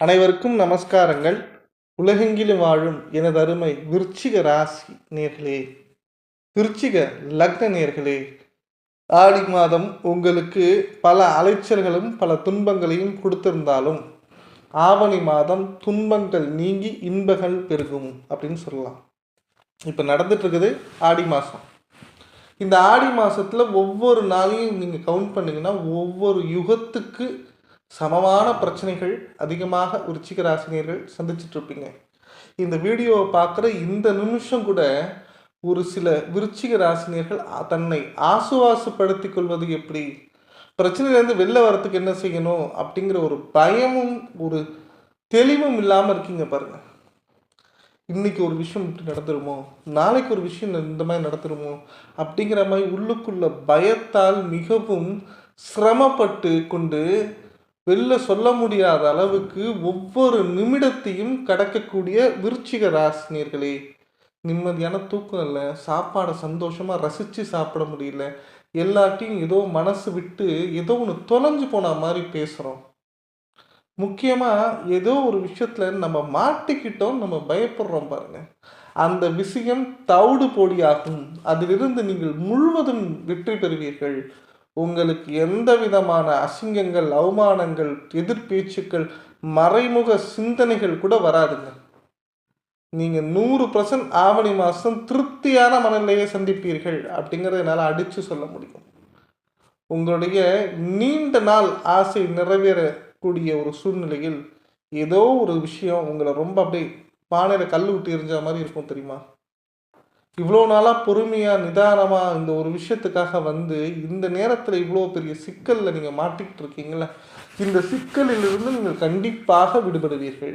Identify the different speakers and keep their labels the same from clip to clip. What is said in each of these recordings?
Speaker 1: அனைவருக்கும் நமஸ்காரங்கள். உலகெங்கிலும் வாழும் எனது அருமை விருச்சிக ராசி நேர்களே விருச்சிக லக்ன நேர்களே ஆடி மாதம் உங்களுக்கு பல அலைச்சல்களும் பல துன்பங்களையும் கொடுத்திருந்தாலும் ஆவணி மாதம் துன்பங்கள் நீங்கி இன்பங்கள் பெருகும் அப்படின்னு சொல்லலாம். இப்போ நடந்துட்டு இருக்குது ஆடி மாதம் இந்த ஆடி மாதத்தில் ஒவ்வொரு நாளையும் நீங்கள் கவுண்ட் பண்ணிங்கன்னா ஒவ்வொரு யுகத்துக்கு சமமான பிரச்சனைகள் அதிகமாக உச்சிக ராசினியர்கள் சந்திச்சிட்ருப்பீங்க இந்த வீடியோவை பார்க்குற இந்த நிமிஷம் கூட ஒரு சில விருச்சிக ராசினியர்கள் தன்னை ஆசுவாசப்படுத்தி கொள்வது எப்படி? பிரச்சனையிலேருந்து வெளில வரத்துக்கு என்ன செய்யணும்? அப்படிங்கிற ஒரு பயமும் ஒரு தெளிவும் இல்லாமல் இருக்கீங்க பாருங்க. இன்னைக்கு ஒரு விஷயம் இப்படி நடந்துருமோ? நாளைக்கு ஒரு விஷயம் இந்த மாதிரி நடந்துருமோ? அப்படிங்கிற மாதிரி உள்ளுக்குள்ள பயத்தால் மிகவும் சிரமப்பட்டு கொண்டு வெளில சொல்ல முடியாத அளவுக்கு ஒவ்வொரு நிமிடத்தையும் கடக்கக்கூடிய விருச்சிக ராசினியர்களே நிம்மதியான தூக்கம் இல்லை சாப்பாடை சந்தோஷமாக ரசித்து சாப்பிட முடியல எல்லாத்தையும் ஏதோ மனசு விட்டு ஏதோ ஒன்று தொலைஞ்சு போன மாதிரி பேசுகிறோம் முக்கியமாக ஏதோ ஒரு விஷயத்தில் நம்ம மாட்டிக்கிட்டோம் நம்ம பயப்படுறோம் பாருங்க. அந்த விஷயம் தவிடு பொடியாகும். அதிலிருந்து நீங்கள் முழுவதும் வெற்றி பெறுவீர்கள். உங்களுக்கு எந்த விதமான அசிங்கங்கள் அவமானங்கள் எதிர்பேச்சுக்கள் மறைமுக சிந்தனைகள் கூட வராதுங்க. நீங்கள் நூறு பர்சன்ட் ஆவணி மாதம் திருப்தியான மனநிலையை சந்திப்பீர்கள் அப்படிங்கிறத என்னால் அடித்து சொல்ல முடியும். உங்களுடைய நீண்ட நாள் ஆசை நிறைவேறக்கூடிய ஒரு சூழ்நிலையில் ஏதோ ஒரு விஷயம் உங்களை ரொம்ப அப்படியே பானையில் கல் விட்டு எரிஞ்ச மாதிரி இருக்கும் தெரியுமா? இவ்வளோ நாளாக பொறுமையாக நிதானமாக இந்த ஒரு விஷயத்துக்காக வந்து இந்த நேரத்தில் இவ்வளோ பெரிய சிக்கலில் நீங்கள் மாட்டிக்கிட்டு இருக்கீங்கள இந்த சிக்கலிலிருந்து நீங்கள் கண்டிப்பாக விடுபடுவீர்கள்.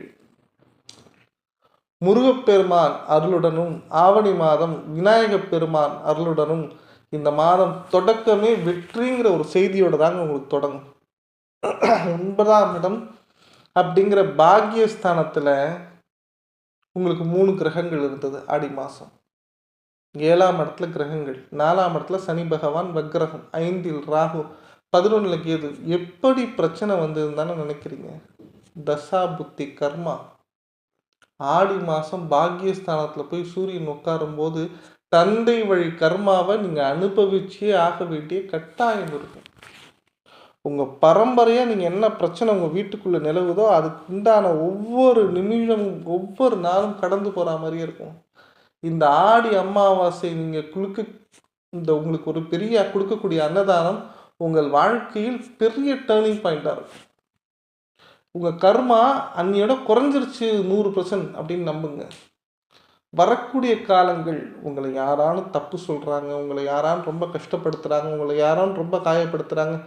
Speaker 1: முருகப்பெருமான் அருளுடனும் ஆவணி மாதம் விநாயகப் பெருமான் அருளுடனும் இந்த மாதம் தொடக்கமே வெற்றிங்கிற ஒரு செய்தியோட தாங்க உங்களுக்கு தொடங்கும். ஒன்பதாம் இடம் அப்படிங்கிற பாக்கியஸ்தானத்தில் உங்களுக்கு மூணு கிரகங்கள் இருந்தது ஆடி மாதம் ஏழாம் இடத்துல கிரகங்கள் நாலாம் இடத்துல சனி பகவான் வக்ரகம் ஐந்தில் ராகு பதினொன்றில் கேது. எப்படி பிரச்சனை வந்ததுன்னு நினைக்கிறீங்க? தசா புத்தி கர்மா. ஆடி மாதம் பாக்கியஸ்தானத்தில் போய் சூரியன் உட்காரும்போது தந்தை வழி கர்மாவை நீங்கள் அனுபவிச்சே ஆக வேண்டிய கட்டாயம் இருக்கும். உங்கள் பரம்பரையாக நீங்கள் என்ன பிரச்சனை உங்கள் வீட்டுக்குள்ளே நிலவுதோ அதுக்கு உண்டான ஒவ்வொரு நிமிஷமும் ஒவ்வொரு நாளும் கடந்து போகிற மாதிரியே இருக்கும். இந்த ஆடி அமாவாசை நீங்கள் குளுக்க இந்த உங்களுக்கு ஒரு பெரிய கொடுக்கக்கூடிய அன்னதானம் உங்கள் வாழ்க்கையில் பெரிய டேர்னிங் பாயிண்டாக இருக்கும். உங்கள் கர்மா அன்னியோட குறைஞ்சிருச்சு நூறு பர்சன்ட் அப்படின்னு நம்புங்க. வரக்கூடிய காலங்கள் உங்களை யாராலும் தப்பு சொல்கிறாங்க உங்களை யாராலும் ரொம்ப கஷ்டப்படுத்துகிறாங்க உங்களை யாராலும் ரொம்ப காயப்படுத்துகிறாங்க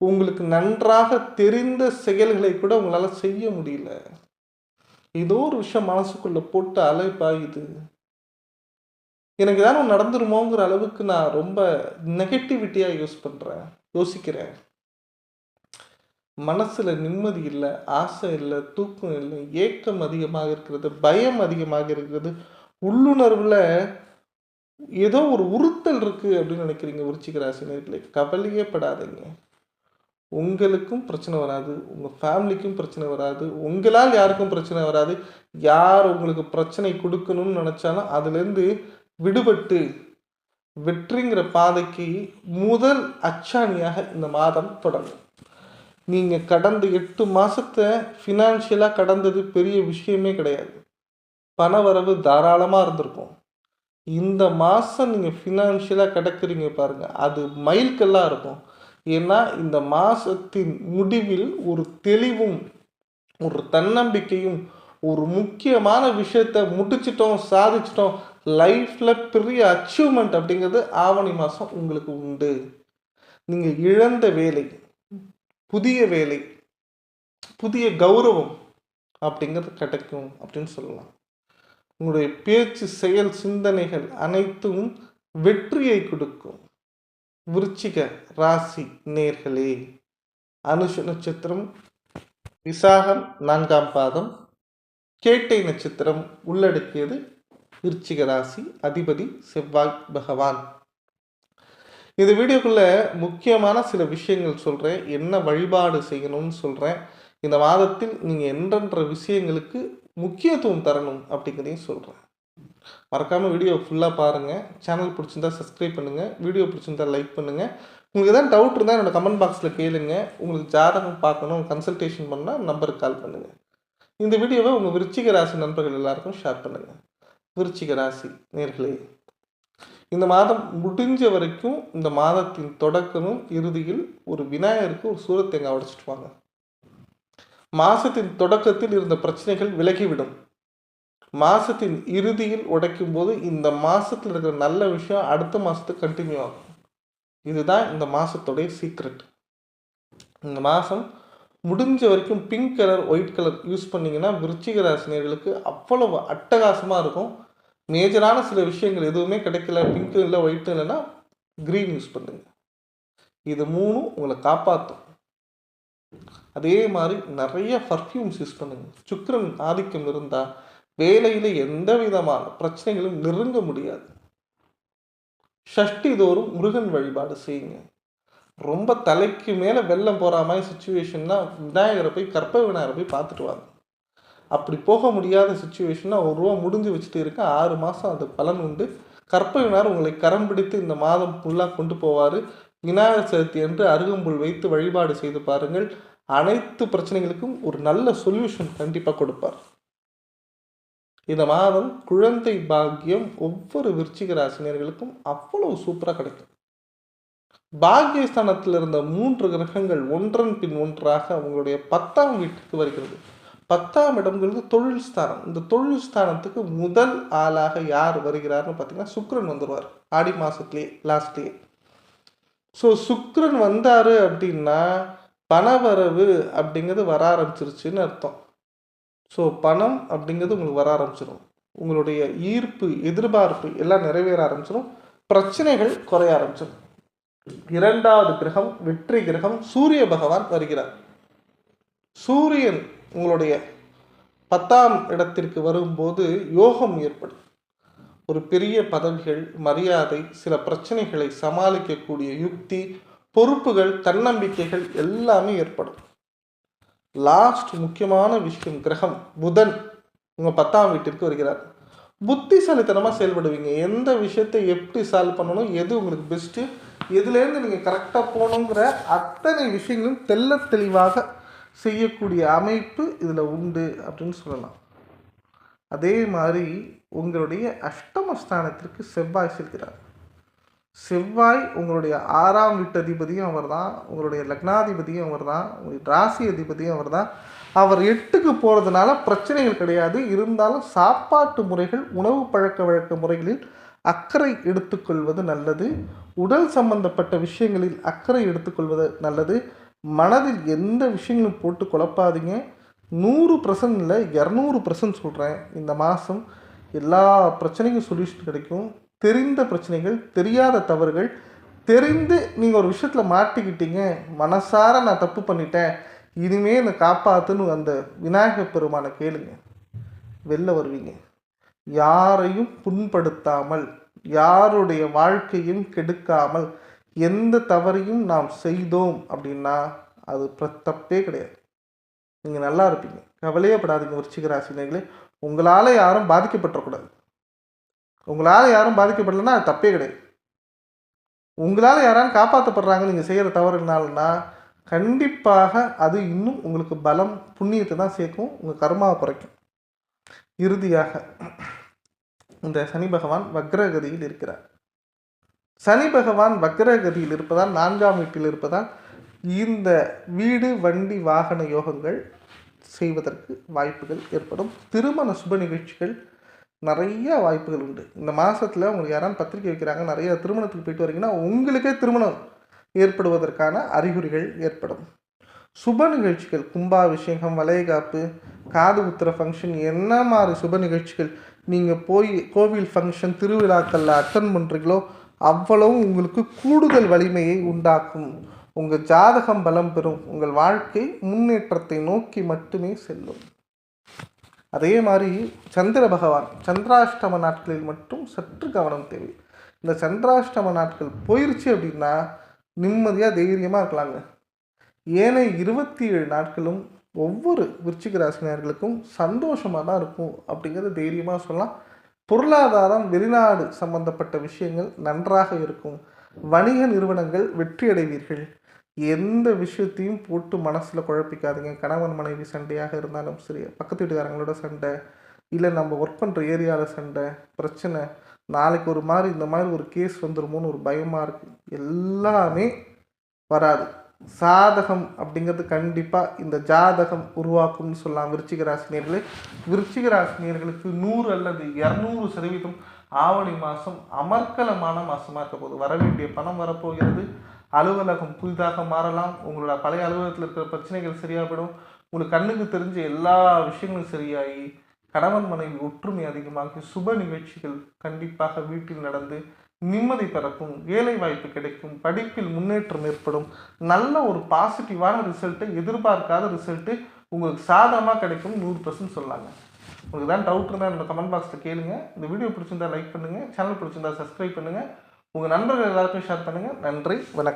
Speaker 1: உங்களுக்கு நன்றாக தெரிந்த செயல்களை கூட உங்களால் செய்ய முடியல. ஏதோ ஒரு விஷயம் மனசுக்குள்ளே போட்டு அலைப்பாயுது. எனக்கு ஏதாவது நடந்துருமோங்கிற அளவுக்கு நான் ரொம்ப நெகட்டிவிட்டியாக யூஸ் பண்ணுறேன் யோசிக்கிறேன். மனசில் நிம்மதி இல்லை ஆசை இல்லை தூக்கம் இல்லை ஏக்கம் அதிகமாக இருக்கிறது பயம் அதிகமாக இருக்கிறது உள்ளுணர்வில் ஏதோ ஒரு உறுத்தல் இருக்குது அப்படின்னு நினைக்கிறீங்க விருச்சிக ராசினியர்களே கவலையே படாதீங்க. உங்களுக்கும் பிரச்சனை வராது உங்கள் ஃபேமிலிக்கும் பிரச்சனை வராது உங்களால் யாருக்கும் பிரச்சனை வராது. யார் உங்களுக்கு பிரச்சனை கொடுக்கணும்னு நினச்சாலும் அதுலேருந்து விடுபட்டு வெற்றிங்கிற பாதைக்கு முதல் அச்சாணியாக இந்த மாதம் தொடங்கும். நீங்கள் கடந்த எட்டு மாதத்தை ஃபினான்ஷியலாக கடந்தது பெரிய விஷயமே கிடையாது. பணவரவு தாராளமாக இருந்திருக்கும். இந்த மாதம் நீங்கள் ஃபினான்ஷியலாக கிடக்குறீங்க பாருங்கள் அது மைல்கல்லாக இருக்கும். ஏன்னா இந்த மாதத்தின் முடிவில் ஒரு தெளிவும் ஒரு தன்னம்பிக்கையும் ஒரு முக்கியமான விஷயத்தை முடிச்சிட்டோம் சாதிச்சிட்டோம் லைஃப்பில் பெரிய அச்சீவ்மெண்ட் அப்படிங்கிறது ஆவணி மாதம் உங்களுக்கு உண்டு. நீங்கள் இழந்த வேலை புதிய வேலை புதிய கௌரவம் அப்படிங்கிறது கிடைக்கும் அப்படின்னு சொல்லலாம். உங்களுடைய பேச்சு செயல் சிந்தனைகள் அனைத்தும் வெற்றியை கொடுக்கும். விருச்சிக ராசி நேர்களே அனுஷ நட்சத்திரம் விசாகம் நான்காம் பாதம் கேட்டை நட்சத்திரம் உள்ளடக்கியது விருச்சிக ராசி அதிபதி செவ்வாய் பகவான். இந்த வீடியோக்குள்ள முக்கியமான சில விஷயங்கள் சொல்கிறேன் என்ன வழிபாடு செய்யணும்னு சொல்கிறேன் இந்த மாதத்தில் நீங்கள் என்றென்ற விஷயங்களுக்கு முக்கியத்துவம் தரணும் அப்படிங்கிறதையும் சொல்கிறேன் மறக்காமல் வீடியோ ஃபுல்லாக பாருங்கள் சேனல் பிடிச்சிருந்தா சப்ஸ்கிரைப் பண்ணுங்கள் வீடியோ பிடிச்சிருந்தா லைக் பண்ணுங்கள் உங்களுக்கு எதாவது டவுட் இருந்தால் என்னோட கமெண்ட் பாக்ஸில் கேளுங்க. உங்களுக்கு ஜாதகம் பார்க்கணும் கன்சல்டேஷன் பண்ணால் நம்பருக்கு கால் பண்ணுங்கள் இந்த வீடியோவை உங்கள் விருச்சிக ராசி நண்பர்கள் எல்லாருக்கும் ஷேர் பண்ணுங்கள் விருச்சிக ராசி நேர்களே இந்த மாதம் முடிஞ்ச வரைக்கும் இந்த மாதத்தின் தொடக்கமும் இறுதியில் ஒரு விநாயகருக்கு ஒரு சூரத்தேங்காய் உடைச்சிட்டு வாங்க. மாசத்தின் தொடக்கத்தில் இருந்த பிரச்சனைகள் விலகிவிடும். மாசத்தின் இறுதியில் உடைக்கும் போது இந்த மாசத்தில் இருக்கிற நல்ல விஷயம் அடுத்த மாசத்துக்கு கண்டினியூ ஆகும். இதுதான் இந்த மாசத்துடைய சீக்ரெட் இந்த மாதம் முடிஞ்ச வரைக்கும் pink colour white colour use பண்ணிங்கன்னா விருச்சிக ராசினியர்களுக்கு அவ்வளவு அட்டகாசமாக இருக்கும். மேஜரான சில விஷயங்கள் எதுவுமே கிடைக்கல பிங்க்கும் இல்லை ஒயிட்டும் இல்லைன்னா க்ரீன் யூஸ் பண்ணுங்க. இது மூணும் உங்களை காப்பாற்றும் அதே மாதிரி நிறைய பர்ஃப்யூம்ஸ் யூஸ் பண்ணுங்கள் சுக்கரன் ஆதிக்கம் இருந்தால் வேலையில் எந்த விதமான பிரச்சனைகளும் நெருங்க முடியாது. ஷஷ்டி தோறும் முருகன் வழிபாடு செய்யுங்க. ரொம்ப தலைக்கு மேலே வெள்ளம் போகிற மாதிரி சுச்சுவேஷன்னா விநாயகரை போய் கற்ப விநாயகரை போய் பார்த்துட்டு வாங்க. அப்படி போக முடியாத சுச்சுவேஷனை ஒரு ரூபா முடிஞ்சு வச்சுட்டு இருக்கேன் ஆறு மாதம் அது பலன் உண்டு. கற்ப விநாயகர் உங்களை கரம் பிடித்து இந்த மாதம் ஃபுல்லாக கொண்டு போவார். விநாயகர் சதுர்த்தி என்று அருகம்புல் வைத்து வழிபாடு செய்து பாருங்கள். அனைத்து பிரச்சனைகளுக்கும் ஒரு நல்ல சொல்யூஷன் கண்டிப்பாக கொடுப்பார். இந்த மாதம் குழந்தை பாக்கியம் ஒவ்வொரு விருச்சிக ராசினியர்களுக்கும் அவ்வளவு சூப்பராக கிடைக்கும். பாக்கியஸ்தானத்தில் இருந்த மூன்று கிரகங்கள் ஒன்றன் பின் ஒன்றாக அவங்களுடைய பத்தாம் வீட்டுக்கு வருகிறது. பத்தாம் இடம்ங்கிறது தொழில் ஸ்தானம். இந்த தொழில் ஸ்தானத்துக்கு முதல் ஆளாக யார் வருகிறார்னு பார்த்தீங்கன்னா சுக்ரன் வந்துடுவார் ஆடி மாதத்துலேயே லாஸ்ட்லேயே ஸோ சுக்ரன் வந்தார் அப்படின்னா பணவரவு அப்படிங்கிறது வர ஆரம்பிச்சிருச்சுன்னு அர்த்தம். ஸோ பணம் அப்படிங்கிறது உங்களுக்கு வர ஆரம்பிச்சிடும் உங்களுடைய ஈர்ப்பு எதிர்பார்ப்பு எல்லாம் நிறைவேற ஆரம்பிச்சிடும் பிரச்சனைகள் குறைய ஆரம்பிச்சிடும் இரண்டாவது கிரகம் வெற்றி கிரகம் சூரிய பகவான் வருகிறார். சூரியன் உங்களுடைய பத்தாம் இடத்திற்கு வரும்போது யோகம் ஏற்படும். ஒரு பெரிய பதவிகள் மரியாதை சில பிரச்சனைகளை சமாளிக்கக்கூடிய யுக்தி பொறுப்புகள் தன்னம்பிக்கைகள் எல்லாமே ஏற்படும். லாஸ்ட் முக்கியமான விஷயம் கிரகம் புதன் உங்கள் பத்தாம் வீட்டிற்கு வருகிறார். புத்திசாலித்தனமாக செயல்படுவீங்க. எந்த விஷயத்தை எப்படி சால்வ் பண்ணணும் எது உங்களுக்கு பெஸ்ட்டு எதுலேருந்து நீங்கள் கரெக்டாக போகணுங்கிற அத்தனை விஷயங்களும் தெல்ல தெளிவாக செய்யக்கூடிய அமைப்பு இதில் உண்டு அப்படின்னு சொல்லலாம். அதே மாதிரி உங்களுடைய அஷ்டமஸ்தானத்திற்கு செவ்வாய் செல்கிறார். செவ்வாய் உங்களுடைய ஆறாம் வீட்டு அதிபதியும் அவர் தான் உங்களுடைய லக்னாதிபதியும் அவர் தான் உங்களுடைய ராசி அதிபதியும் அவர் தான். அவர் எட்டுக்கு போகிறதுனால பிரச்சனைகள் கிடையாது. இருந்தாலும் சாப்பாட்டு முறைகள் உணவு பழக்க வழக்க முறைகளில் அக்கறை எடுத்துக்கொள்வது நல்லது. உடல் சம்பந்தப்பட்ட விஷயங்களில் அக்கறை எடுத்துக்கொள்வது நல்லது. மனதில் எந்த விஷயங்களும் போட்டு குழப்பாதீங்க. நூறு பர்சன்ட் இல்லை இரநூறு பர்சன்ட் சொல்கிறேன் இந்த மாதம் எல்லா பிரச்சனைக்கும் சொல்யூஷன் கிடைக்கும். தெரிந்த பிரச்சனைகள் தெரியாத தவறுகள் தெரிந்து நீங்கள் ஒரு விஷயத்தில் மாட்டிக்கிட்டீங்க. மனசார நான் தப்பு பண்ணிட்டேன். இனிமே என்னை காப்பாற்றுன்னு அந்த விநாயகர் பெருமானை கேளுங்க. வெளில வருவீங்க. யாரையும் புண்படுத்தாமல் யாருடைய வாழ்க்கையும் கெடுக்காமல் எந்த தவறையும் நாம் செய்தோம் அப்படின்னா அது தப்பே கிடையாது. நீங்கள் நல்லா இருப்பீங்க. கவலையே படாதீங்க விருச்சிக ராசினர்களே உங்களால் யாரும் பாதிக்கப்பட்டுறக்கூடாது உங்களால் யாரும் பாதிக்கப்படலைன்னா அது தப்பே கிடையாது. உங்களால் யாராலும் காப்பாற்றப்படுறாங்க நீங்கள் செய்கிற தவறுனாலனா கண்டிப்பாக அது இன்னும் உங்களுக்கு பலம் புண்ணியத்தை தான் சேர்க்கும். உங்கள் கர்மாவை குறைக்கும். இறுதியாக இந்த சனி பகவான் வக்ரகதியில் இருக்கிறார். சனி பகவான் வக்ரகதியில் இருப்பதால் நான்காம் வீட்டில் இருப்பதால் இந்த வீடு வண்டி வாகன யோகங்கள் செய்வதற்கு வாய்ப்புகள் ஏற்படும். திருமண சுப நிகழ்ச்சிகள் நிறைய வாய்ப்புகள் உண்டு. இந்த மாதத்தில் உங்களுக்கு யாராவது பத்திரிக்கை வைக்கிறாங்க நிறைய திருமணத்துக்கு போயிட்டு வரீங்கன்னா உங்களுக்கே திருமணம் ஏற்படுவதற்கான அறிகுறிகள் ஏற்படும். சுப நிகழ்ச்சிகள் கும்பாபிஷேகம் வளையகாப்பு காது உத்திர ஃபங்க்ஷன் என்ன மாதிரி சுப நிகழ்ச்சிகள்? நீங்கள் போய் கோவில் ஃபங்க்ஷன் திருவிழாக்களில் அட்டன் பண்ணுறீங்களோ அவ்வளவும் உங்களுக்கு கூடுதல் வலிமையை உண்டாக்கும். உங்கள் ஜாதகம் பலம் பெறும். உங்கள் வாழ்க்கை முன்னேற்றத்தை நோக்கி மட்டுமே செல்லும். அதே மாதிரி சந்திர பகவான் சந்திராஷ்டம நாட்களில் மட்டும் சற்று கவனம் தேவை. இந்த சந்திராஷ்டம நாட்கள் போயிருச்சு அப்படின்னா நிம்மதியாக தைரியமாக இருக்கலாங்க. ஏனைய இருபத்தி ஏழு நாட்களும் ஒவ்வொரு விருச்சிக ராசினியர்களுக்கும் சந்தோஷமாக தான் இருக்கும் அப்படிங்கிறத தைரியமாக சொல்லலாம். பொருளாதாரம் வெளிநாடு சம்பந்தப்பட்ட விஷயங்கள் நன்றாக இருக்கும். வணிக நிறுவனங்கள் வெற்றி அடைவீர்கள் எந்த விஷயத்தையும் போட்டு மனசில் குழப்பிக்காதீங்க. கணவன் மனைவி சண்டையாக இருந்தாலும் சரி பக்கத்து வீட்டுக்காரங்களோட சண்டை இல்லை நம்ம ஒர்க் பண்ணுற ஏரியாவில் சண்டை பிரச்சனை நாளைக்கு ஒரு மாதிரி இந்த மாதிரி ஒரு கேஸ் வந்துருமோன்னு ஒரு பயமாக இருக்குது எல்லாமே வராது. சாதகம் அப்படிங்கிறது கண்டிப்பாக இந்த ஜாதகம் உருவாக்கும்னு சொல்லலாம். விருச்சிக ராசினியர்களே விருச்சிக ராசினியர்களுக்கு நூறு அல்லது இரநூறு சதவீதம் ஆவணி மாதம் அமர்க்கலமான மாதமாக இருக்க போகுது. வர வேண்டிய பணம் வரப்போகிறது. அலுவலகம் புதிதாக மாறலாம். உங்களோட பழைய அலுவலகத்தில் இருக்கிற பிரச்சனைகள் சரியாகிடும் உங்களுக்கு கண்ணுக்கு தெரிஞ்ச எல்லா விஷயங்களும் சரியாகி கணவன் மனைவி ஒற்றுமை அதிகமாகி சுப நிகழ்ச்சிகள் கண்டிப்பாக வீட்டில் நடந்து நிம்மதி பிறக்கும் வேலை வாய்ப்பு கிடைக்கும் படிப்பில் முன்னேற்றம் ஏற்படும். நல்ல ஒரு பாசிட்டிவான ரிசல்ட்டு எதிர்பார்க்காத ரிசல்ட்டு உங்களுக்கு சாதகமாக கிடைக்கும் நூறு பர்சன்ட் சொல்லாங்க. உங்களுக்கு தான் டவுட் இருந்தால் என்னோட கமெண்ட் பாக்ஸில் கேளுங்க. இந்த வீடியோ பிடிச்சிருந்தா லைக் பண்ணுங்கள் சேனல் பிடிச்சிருந்தா சப்ஸ்கிரைப் பண்ணுங்கள் உங்கள் நண்பர்கள் எல்லாருக்கும் ஷேர் பண்ணுங்கள் நன்றி. வணக்கம்.